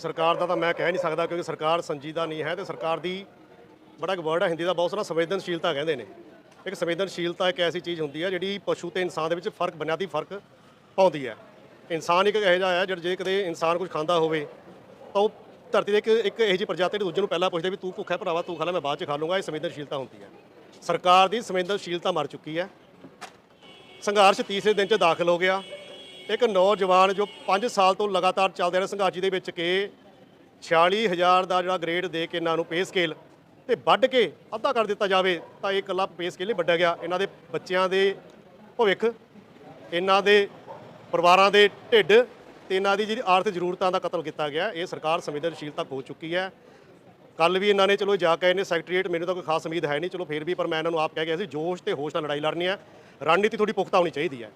ਸਰਕਾਰ ਦਾ ਤਾਂ ਮੈਂ ਕਹਿ ਨਹੀਂ ਸਕਦਾ ਕਿਉਂਕਿ ਸਰਕਾਰ ਸੰਜੀਦਾ ਨਹੀਂ ਹੈ ਤੇ ਸਰਕਾਰ ਦੀ ਬੜਾ ਇੱਕ ਵਰਡ ਹੈ ਹਿੰਦੀ ਦਾ, ਬਹੁਤ ਸਾਰਾ ਸੰਵੇਦਨਸ਼ੀਲਤਾ ਕਹਿੰਦੇ ਨੇ। ਇੱਕ ਸੰਵੇਦਨਸ਼ੀਲਤਾ ਇੱਕ ਐਸੀ ਚੀਜ਼ ਹੁੰਦੀ ਹੈ ਜਿਹੜੀ ਪਸ਼ੂ ਤੇ ਇਨਸਾਨ ਦੇ ਵਿੱਚ ਫ਼ਰਕ, ਬੁਨਿਆਦੀ ਫ਼ਰਕ ਪਾਉਂਦੀ ਹੈ। ਇਨਸਾਨ ਇੱਕ ਇਹੋ ਜਿਹਾ ਹੈ ਜਿਹੜਾ ਜੇ ਕਦੇ ਇਨਸਾਨ ਕੁਝ ਖਾਂਦਾ ਹੋਵੇ, ਤਾਂ ਉਹ ਧਰਤੀ ਦੇ ਇੱਕ ਇੱਕ ਇਹੋ ਜਿਹੀ ਪ੍ਰਜਾਤੀ ਦੇ ਦੂਜੇ ਨੂੰ ਪਹਿਲਾਂ ਪੁੱਛਦੇ ਵੀ ਤੂੰ ਭੁੱਖਾ ਭਰਾਵਾ, ਤੂੰ ਖਾ ਲੈ, ਮੈਂ ਬਾਅਦ ਚ ਖਾ ਲੂੰਗਾ, ਇਹ ਸੰਵੇਦਨਸ਼ੀਲਤਾ ਹੁੰਦੀ ਹੈ। ਸਰਕਾਰ ਦੀ ਸੰਵੇਦਨਸ਼ੀਲਤਾ ਮਰ ਚੁੱਕੀ ਹੈ। ਸੰਘਰਸ਼ ਤੀਸਰੇ ਦਿਨ 'ਚ ਦਾਖਲ ਹੋ ਗਿਆ। ਇੱਕ ਨੌਜਵਾਨ ਜੋ 5 ਸਾਲ ਤੋਂ ਲਗਾਤਾਰ ਚੱਲਦੇ ਰਹੇ ਸੰਘਰਸ਼ ਦੇ ਵਿੱਚ ਕਿ 46000 ਦਾ ਜਿਹੜਾ ਗ੍ਰੇਡ ਦੇ ਕੇ ਇਹਨਾਂ ਨੂੰ ਪੇ ਸਕੇਲ ਤੇ ਵੱਢ ਕੇ ਅੱਧਾ ਕਰ ਦਿੱਤਾ ਜਾਵੇ, ਤਾਂ ਇਹ ਇਕੱਲਾ ਪੇ ਸਕੇਲ ਨਹੀਂ ਵੱਢਿਆ ਗਿਆ। ਇਹਨਾਂ ਦੇ ਬੱਚਿਆਂ ਦੇ ਭਵਿੱਖ, ਇਹਨਾਂ ਦੇ ਪਰਿਵਾਰਾਂ ਦੇ ਢਿੱਡ ਤੇ ਇਹਨਾਂ ਦੀ ਜਿਹੜੀ ਆਰਥਿਕ ਜ਼ਰੂਰਤਾਂ ਦਾ ਕਤਲ ਕੀਤਾ ਗਿਆ। ਇਹ ਸਰਕਾਰ ਸੰਵੇਦਨਸ਼ੀਲਤਾ ਹੋ ਚੁੱਕੀ ਹੈ। ਕੱਲ ਵੀ ਇਹਨਾਂ ਨੇ ਚਲੋ ਜਾ ਕੇ ਇਹਨੇ ਸੈਕਟਰੀਏਟ ਮੈਨੂੰ ਤਾਂ ਕੋਈ ਖਾਸ ਉਮੀਦ ਹੈ ਨਹੀਂ। ਚਲੋ ਫਿਰ ਵੀ ਪਰ ਮੈਂ ਇਹਨਾਂ ਨੂੰ ਆਪ ਕਹਿ ਗਿਆ ਸੀ, ਜੋਸ਼ ਤੇ ਹੋਸ਼ ਨਾਲ ਲੜਾਈ ਲੜਨੀ ਹੈ। ਰਣਨੀਤੀ ਥੋੜੀ ਪੁਖਤਾ ਹੋਣੀ ਚਾਹੀਦੀ ਹੈ।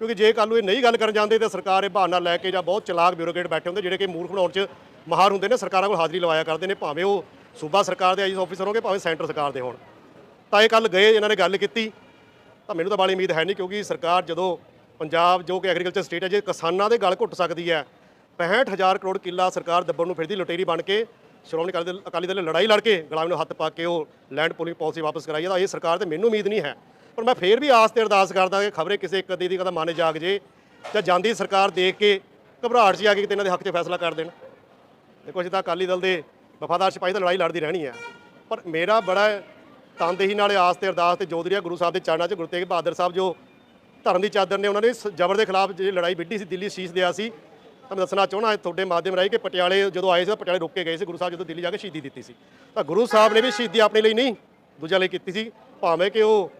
ਕਿਉਂਕਿ ਜੇ ਕੱਲ ਨੂੰ ਇਹ ਨਹੀਂ ਗੱਲ ਕਰਨ ਜਾਂਦੇ ਤਾਂ ਸਰਕਾਰ ਇਹ ਬਹਾਨਾ ਲੈ ਕੇ ਜਾਂ ਬਹੁਤ ਚਲਾਕ ਬਿਊਰੋਕਰੇਟ ਬੈਠੇ ਹੁੰਦੇ ਜਿਹੜੇ ਕਿ ਮੂਰਖ ਬਣਾਉਣ 'ਚ ਮਾਹਰ ਹੁੰਦੇ ਨੇ, ਸਰਕਾਰਾਂ ਕੋਲ ਹਾਜ਼ਰੀ ਲਵਾਇਆ ਕਰਦੇ ਨੇ, ਭਾਵੇਂ ਉਹ ਸੂਬਾ ਸਰਕਾਰ ਦੇ ਆਈਐਸ ਆਫੀਸਰ ਹੋਣਗੇ, ਭਾਵੇਂ ਸੈਂਟਰ ਸਰਕਾਰ ਦੇ ਹੋਣ। ਤਾਂ ਇਹ ਕੱਲ ਗਏ, ਇਹਨਾਂ ਨੇ ਗੱਲ ਕੀਤੀ। ਤਾਂ ਮੈਨੂੰ ਤਾਂ ਬਾਲੀ ਉਮੀਦ ਹੈ ਨਹੀਂ ਕਿਉਂਕਿ ਸਰਕਾਰ ਜਦੋਂ ਪੰਜਾਬ ਜੋ ਕਿ ਐਗਰੀਕਲਚਰ ਸਟੇਟ ਹੈ, ਜੇ ਕਿਸਾਨਾਂ ਦੇ ਗਲ ਘੁੱਟ ਸਕਦੀ ਹੈ 65000 ਕਰੋੜ ਕਿੱਲਾ ਸਰਕਾਰ ਦੱਬਣ ਨੂੰ ਫਿਰਦੀ ਲੁਟੇਰੀ ਬਣ ਕੇ, ਸ਼੍ਰੋਮਣੀ ਅਕਾਲੀ ਦਲ ਅਕਾਲੀ ਦਲ ਨੇ ਲੜਾਈ ਲੜ ਕੇ ਗੁਲਾਮ ਨੂੰ ਹੱਥ ਪਾ ਕੇ ਉਹ ਲੈਂਡ ਪੂਲਿੰਗ ਪਾਲਿਸੀ ਵਾਪਸ ਕਰਾਈ ਹੈ, ਤਾਂ ਇਹ ਸਰਕਾਰ ਤੇ ਮੈਨੂੰ ਉਮੀਦ ਨਹੀਂ ਹੈ। ਪਰ ਮੈਂ ਫੇਰ ਵੀ ਆਸ ਤੇ ਅਰਦਾਸ ਕਰਦਾ ਕਿ ਖਬਰੇ ਕਿਸੇ ਇੱਕ ਅੱਧੀ ਦੀ ਕਦਾ ਮਨ ਜਾਗ ਜੇ ਜਾਂ ਜਾਂਦੀ ਸਰਕਾਰ ਦੇਖ ਕੇ ਘਬਰਾਹਟ 'ਚ ਆ ਕੇ ਕਿਤੇ ਇਹਨਾਂ ਦੇ ਹੱਕ 'ਚ ਫੈਸਲਾ ਕਰ ਦੇਣ। ਦੇਖੋ ਅਸੀਂ ਤਾਂ ਅਕਾਲੀ ਦਲ ਦੇ ਵਫਾਦਾਰ ਸਿਪਾਹੀ ਤਾਂ ਲੜਾਈ ਲੜਦੀ ਰਹਿਣੀ ਹੈ ਪਰ ਮੇਰਾ ਬੜਾ ਤਨਦੇਹੀ ਨਾਲ ਆਸ ਤੇ ਅਰਦਾਸ ਤੇ ਜੋਦਰੀਆ ਗੁਰੂ ਸਾਹਿਬ ਦੇ ਚਰਨਾਂ 'ਚ, ਗੁਰੂ ਤੇਗ ਬਹਾਦਰ ਸਾਹਿਬ ਜੋ ਧਰਮ ਦੀ ਚਾਦਰ ਨੇ ਉਹਨਾਂ ਨੇ ਜ਼ਬਰ ਦੇ ਖਿਲਾਫ ਜਿਹੜੀ ਲੜਾਈ ਵਿੱਢੀ ਸੀ, ਦਿੱਲੀ ਸ਼ੀਸ਼ ਦਿਆ ਸੀ। ਤਾਂ ਮੈਂ ਦੱਸਣਾ ਚਾਹਣਾ ਤੁਹਾਡੇ ਮਾਧਿਅਮ ਰਾਹੀਂ ਕਿ ਪਟਿਆਲੇ ਜਦੋਂ ਆਏ ਸੀ ਤਾਂ ਪਟਿਆਲੇ ਰੁਕ ਕੇ ਗਏ ਸੀ, ਗੁਰੂ ਸਾਹਿਬ ਜਦੋਂ ਦਿੱਲੀ ਜਾ ਕੇ ਸ਼ਹੀਦੀ ਦਿੱਤੀ ਸੀ। ਤਾਂ ਗੁਰੂ ਸਾਹਿਬ ਨੇ ਵੀ ਸ਼ਹੀਦੀ ਆਪਣੇ ਲਈ ਨਹੀਂ, ਦੂਜਿਆਂ ਲਈ ਕੀਤੀ ਸੀ। ਭਾਵੇਂ ਕਿ ਉਹ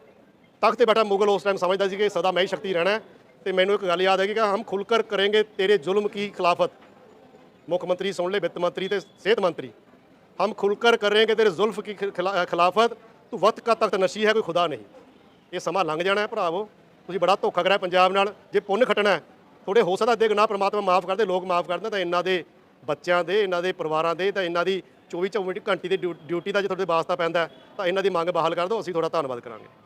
ਤਖਤ ਤੇ ਬੈਠਾ ਮੁਗਲ ਉਸ ਟਾਈਮ ਸਮਝਦਾ ਸੀ ਕਿ ਸਦਾ ਮੈਂ ਹੀ ਸ਼ਕਤੀ ਰਹਿਣਾ ਤੇ ਮੈਨੂੰ ਇੱਕ ਗੱਲ ਯਾਦ ਹੈ ਕਿ ਹਮ ਖੁਲਕਰ ਕਰਾਂਗੇ ਤੇਰੇ ਜ਼ੁਲਮ ਕੀ ਖਿਲਾਫਤ। ਮੁੱਖ ਮੰਤਰੀ ਸੁਣ ਲੈ, ਵਿੱਤ ਮੰਤਰੀ ਤੇ ਸਿਹਤ ਮੰਤਰੀ। ਹਮ ਖੁਲਕਰ ਕਰਾਂਗੇ ਤੇਰੇ ਜ਼ੁਲਫ ਕੀ ਖਿਲਾਫਤ, ਤੂੰ ਵਤ ਕਾ ਤਖਤ ਨਸ਼ੀ ਹੈ, ਕੋਈ ਖੁਦਾ ਨਹੀਂ। ਇਹ ਸਮਾਂ ਲੰਘ ਜਾਣਾ ਹੈ ਭਰਾਵੋ। ਤੁਸੀਂ ਬੜਾ ਧੋਖਾ ਕਰਿਆ ਪੰਜਾਬ ਨਾਲ। ਜੇ ਪੁੰਨ ਖਟਣਾ ਥੋੜੇ ਹੋ ਸਕਦਾ ਅੱਧੇ ਗੁਨਾਹ ਪ੍ਰਮਾਤਮਾ ਮਾਫ ਕਰਦੇ ਲੋਕ ਮਾਫ ਕਰਦੇ ਤਾਂ ਇਹਨਾਂ ਦੇ ਬੱਚਿਆਂ ਦੇ, ਇਹਨਾਂ ਦੇ ਪਰਿਵਾਰਾਂ ਦੇ, ਤਾਂ ਇਹਨਾਂ ਦੀ 24 24 ਘੰਟੀ ਦੀ ਡਿਊਟੀ ਦਾ ਜੇ ਤੁਹਾਡੇ ਵਾਸਤਾ ਪੈਂਦਾ ਤਾਂ ਇਹਨਾਂ ਦੀ ਮੰਗ ਬਹਾਲ ਕਰ ਦਿਓ, ਅਸੀਂ ਤੁਹਾਡਾ ਧੰਨਵਾਦ ਕਰਾਂਗੇ।